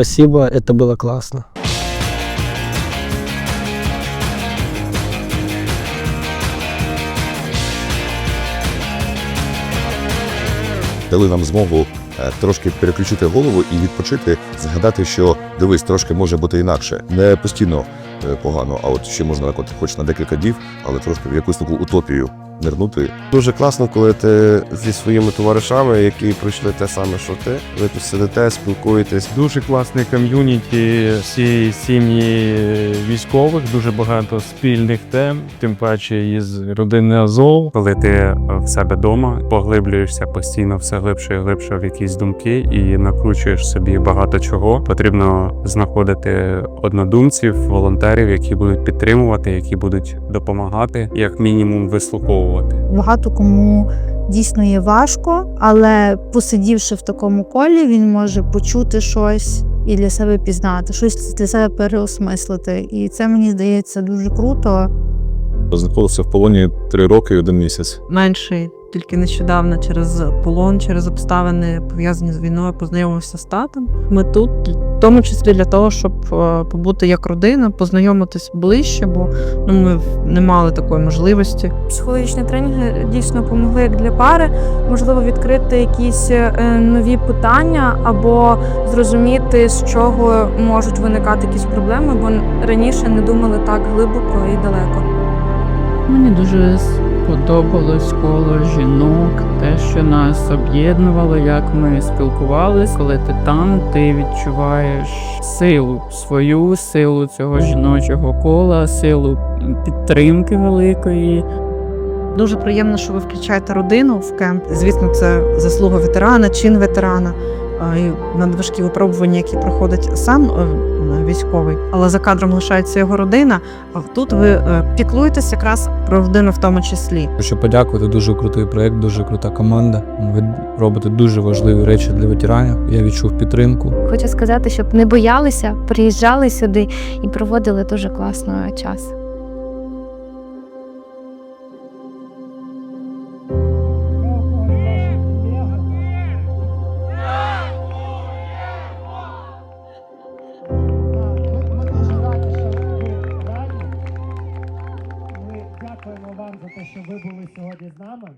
спасибо, это было классно. дали нам змогу е, трошки переключити голову і відпочити, згадати, що дивись, трошки може бути інакше. Не постійно е, погано, а от ще можна хоч на декілька днів, але трошки в якусь таку утопію нирнути. Дуже класно, коли ти зі своїми товаришами, які пройшли те саме, що ти. Ви тут сидите, спілкуєтесь. Дуже класний ком'юніті всієї сім'ї військових, дуже багато спільних тем, тим паче із родини Азов. коли ти в себе вдома поглиблюєшся постійно все глибше і глибше в якісь думки і накручуєш собі багато чого. Потрібно знаходити однодумців, волонтерів, які будуть підтримувати, які будуть допомагати, як мінімум вислуховувати. Багато кому дійсно є важко, але посидівши в такому колі, він може почути щось і для себе пізнати, щось для себе переосмислити. І це мені здається дуже круто. Знаходився в полоні три роки і один місяць. менший тільки нещодавно через полон, через обставини пов'язані з війною, познайомився з татом. Ми тут, в тому числі для того, щоб е, побути як родина, познайомитись ближче, бо ну ми не мали такої можливості. Психологічні тренінги дійсно допомогли як для пари, можливо, відкрити якісь е, нові питання або зрозуміти, з чого можуть виникати якісь проблеми, бо раніше не думали так глибоко і далеко. Мені дуже сподобалось коло жінок, те, що нас об'єднувало, як ми спілкувалися. Коли ти там, ти відчуваєш силу свою, силу цього жіночого кола, силу підтримки великої. Дуже приємно, що ви включаєте родину в кемп. Звісно, це заслуга ветерана, чин ветерана і надважкі випробування, які проходить сам е, військовий, але за кадром лишається його родина. А тут ви е, піклуєтесь якраз про родину в тому числі. Хочу подякувати, дуже крутий проект, дуже крута команда. Ви робите дуже важливі речі для ветеранів. Я відчув підтримку. Хочу сказати, щоб не боялися, приїжджали сюди і проводили дуже класно час. Вам за те, що ви були сьогодні з нами.